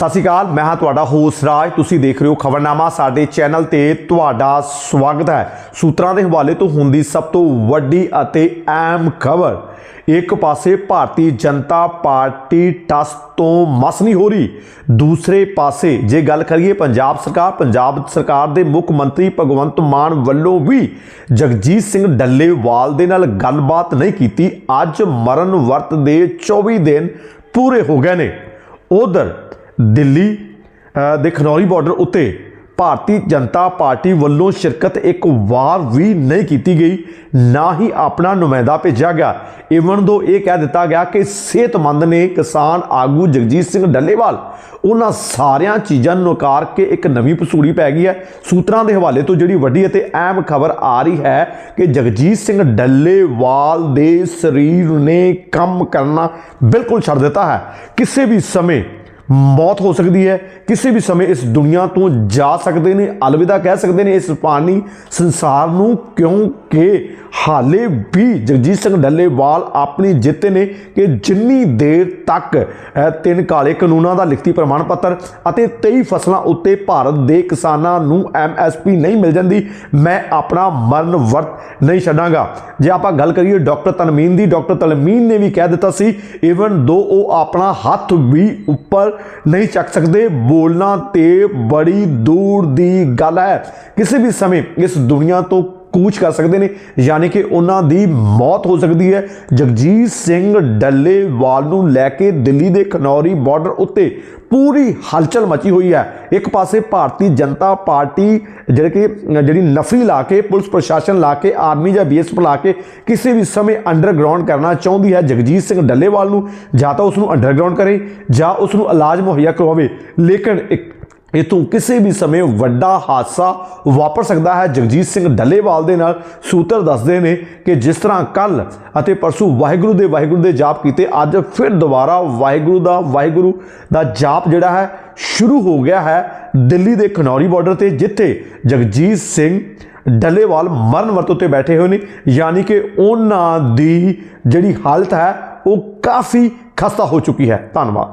ਸਤਿ ਸ਼੍ਰੀ ਅਕਾਲ, ਮੈਂ ਹਾਂ ਤੁਹਾਡਾ ਹੋਸਟ ਰਾਜ। ਤੁਸੀਂ ਦੇਖ ਰਹੇ ਹੋ ਖਬਰਨਾਮਾ, ਸਾਡੇ ਚੈਨਲ ਤੇ ਤੁਹਾਡਾ ਸਵਾਗਤ ਹੈ। ਸੂਤਰਾਂ ਦੇ ਹਵਾਲੇ ਤੋਂ ਹੁੰਦੀ ਸਭ ਤੋਂ ਵੱਡੀ ਅਤੇ ਅਹਿਮ ਖਬਰ, ਇੱਕ ਪਾਸੇ ਭਾਰਤੀ ਜਨਤਾ ਪਾਰਟੀ ਟਸ ਤੋਂ ਮਸ ਨਹੀਂ ਹੋ ਰਹੀ, ਦੂਸਰੇ ਪਾਸੇ ਜੇ ਗੱਲ ਕਰੀਏ ਪੰਜਾਬ ਸਰਕਾਰ ਪੰਜਾਬ ਸਰਕਾਰ ਦੇ ਮੁੱਖ ਮੰਤਰੀ ਭਗਵੰਤ ਮਾਨ ਵੱਲੋਂ ਵੀ ਜਗਜੀਤ ਸਿੰਘ ਡੱਲੇਵਾਲ ਦੇ ਨਾਲ ਗੱਲਬਾਤ ਨਹੀਂ ਕੀਤੀ। ਅੱਜ ਮਰਨ ਵਰਤ ਦੇ 24 ਦਿਨ ਪੂਰੇ ਹੋ ਗਏ ਨੇ। ਉਧਰ ਦਿੱਲੀ ਦੇ ਖਨੌਰੀ ਬਾਰਡਰ ਉੱਤੇ ਭਾਰਤੀ ਜਨਤਾ ਪਾਰਟੀ ਵੱਲੋਂ ਸ਼ਿਰਕਤ ਇੱਕ ਵਾਰ ਵੀ ਨਹੀਂ ਕੀਤੀ ਗਈ, ਨਾ ਹੀ ਆਪਣਾ ਨੁਮਾਇੰਦਾ ਭੇਜਿਆ ਗਿਆ। ਇਵਨ ਦੋ ਇਹ ਕਹਿ ਦਿੱਤਾ ਗਿਆ ਕਿ ਸਿਹਤਮੰਦ ਨੇ ਕਿਸਾਨ ਆਗੂ ਜਗਜੀਤ ਸਿੰਘ ਡੱਲੇਵਾਲ, ਉਹਨਾਂ ਸਾਰਿਆਂ ਚੀਜ਼ਾਂ ਨੂੰ ਨਕਾਰ ਕੇ ਇੱਕ ਨਵੀਂ ਪਸੂੜੀ ਪੈ ਗਈ ਹੈ। ਸੂਤਰਾਂ ਦੇ ਹਵਾਲੇ ਤੋਂ ਜਿਹੜੀ ਵੱਡੀ ਅਤੇ ਅਹਿਮ ਖਬਰ ਆ ਰਹੀ ਹੈ ਕਿ ਜਗਜੀਤ ਸਿੰਘ ਡੱਲੇਵਾਲ ਦੇ ਸਰੀਰ ਨੇ ਕੰਮ ਕਰਨਾ ਬਿਲਕੁਲ ਛੱਡ ਦਿੱਤਾ ਹੈ। ਕਿਸੇ ਵੀ ਸਮੇਂ ਮੌਤ ਹੋ ਸਕਦੀ ਹੈ। ਕਿਸੇ ਵੀ ਸਮੇਂ ਇਸ ਦੁਨੀਆ ਤੋਂ ਜਾ ਸਕਦੇ ਨੇ, ਅਲਵਿਦਾ ਕਹਿ ਸਕਦੇ ਨੇ ਇਸ ਪਾਣੀ ਸੰਸਾਰ ਨੂੰ ਕਿਉਂਕਿ ਹਾਲੇ ਵੀ ਜਗਜੀਤ ਸਿੰਘ ਡੱਲੇਵਾਲ ਆਪਣੀ ਜਿੱਤ ਨੇ ਕਿ ਜਿੰਨੀ ਦੇਰ ਤੱਕ ਤਿੰਨ ਕਾਲੇ ਕਾਨੂੰਨਾਂ ਦਾ ਲਿਖਤੀ ਪ੍ਰਮਾਣ ਪੱਤਰ ਅਤੇ 23 ਫਸਲਾਂ ਉੱਤੇ ਭਾਰਤ ਦੇ ਕਿਸਾਨਾਂ ਨੂੰ ਐਮਐਸਪੀ ਨਹੀਂ ਮਿਲ ਜਾਂਦੀ, ਮੈਂ ਆਪਣਾ ਮਰਨ ਵਰਤ ਨਹੀਂ ਛੱਡਾਂਗਾ। ਜੇ ਆਪਾਂ ਗੱਲ ਕਰੀਏ ਡਾਕਟਰ ਤਨਮੀਨ ਦੀ, ਡਾਕਟਰ ਤਨਮੀਨ ਨੇ ਵੀ ਕਹਿ ਦਿੱਤਾ ਸੀ ਇਵਨ ਦੋ ਉਹ ਆਪਣਾ ਹੱਥ ਵੀ ਉੱਪਰ ਨਹੀਂ ਚੱਕ ਸਕਦੇ। ਬੋਲਣਾ ਤੇ ਬੜੀ ਦੂਰ ਦੀ ਗੱਲ ਹੈ। ਕਿਸੇ ਵੀ ਸਮੇਂ ਇਸ ਦੁਨੀਆ ਤੋਂ ਕੂਚ ਕਰ ਸਕਦੇ ਨੇ, ਯਾਨੀ ਕਿ ਉਹਨਾਂ ਦੀ ਮੌਤ ਹੋ ਸਕਦੀ ਹੈ। ਜਗਜੀਤ ਸਿੰਘ ਡੱਲੇਵਾਲ ਨੂੰ ਲੈ ਕੇ ਦਿੱਲੀ ਦੇ ਖਨੌਰੀ ਬਾਰਡਰ ਉੱਤੇ ਪੂਰੀ ਹਲਚਲ ਮਚੀ ਹੋਈ ਹੈ। ਇੱਕ ਪਾਸੇ ਭਾਰਤੀ ਜਨਤਾ ਪਾਰਟੀ ਜਿਹੜੇ ਕਿ, ਜਿਹੜੀ ਨਫਰੀ ਲਾ ਕੇ, ਪੁਲਿਸ ਪ੍ਰਸ਼ਾਸਨ ਲਾ ਕੇ, ਆਰਮੀ ਜਾਂ ਬੀਐਸਐਫ ਲਾ ਕੇ ਕਿਸੇ ਵੀ ਸਮੇਂ ਅੰਡਰਗਰਾਉਂਡ ਕਰਨਾ ਚਾਹੁੰਦੀ ਹੈ। ਜਗਜੀਤ ਸਿੰਘ ਡੱਲੇਵਾਲ ਨੂੰ ਜਾਂ ਤਾਂ ਉਸ ਨੂੰ ਅੰਡਰਗਰਾਉਂਡ ਕਰੇ ਜਾਂ ਉਸ ਨੂੰ ਇਲਾਜ ਮੁਹੱਈਆ ਕਰਵਾਵੇ। ਲੇਕਿਨ ਇੱਕ ਇਥੋਂ ਕਿਸੇ ਵੀ ਸਮੇਂ ਵੱਡਾ ਹਾਦਸਾ ਵਾਪਰ ਸਕਦਾ ਹੈ। ਜਗਜੀਤ ਸਿੰਘ ਡੱਲੇਵਾਲ ਦੇ ਨਾਲ ਸੂਤਰ ਦੱਸਦੇ ਨੇ ਕਿ ਜਿਸ ਤਰ੍ਹਾਂ ਕੱਲ ਅਤੇ ਪਰਸੂ ਵਾਹਿਗੁਰੂ ਦੇ ਵਾਹਿਗੁਰੂ ਦੇ ਜਾਪ ਕੀਤੇ, ਅੱਜ ਫਿਰ ਦੁਬਾਰਾ ਵਾਹਿਗੁਰੂ ਦਾ ਵਾਹਿਗੁਰੂ ਦਾ ਜਾਪ ਜਿਹੜਾ ਹੈ, ਸ਼ੁਰੂ ਹੋ ਗਿਆ ਹੈ ਦਿੱਲੀ ਦੇ ਖਨੌਰੀ ਬਾਰਡਰ ਤੇ, ਜਿੱਥੇ ਜਗਜੀਤ ਸਿੰਘ ਡੱਲੇਵਾਲ ਮਰਨ ਵਰਤ ਉੱਤੇ ਬੈਠੇ ਹੋਏ ਨੇ। ਯਾਨੀ ਕਿ ਉਹਨਾਂ ਦੀ ਜਿਹੜੀ ਹਾਲਤ ਹੈ, ਉਹ ਕਾਫੀ ਖਸਤਾ ਹੋ ਚੁੱਕੀ ਹੈ। ਧੰਨਵਾਦ।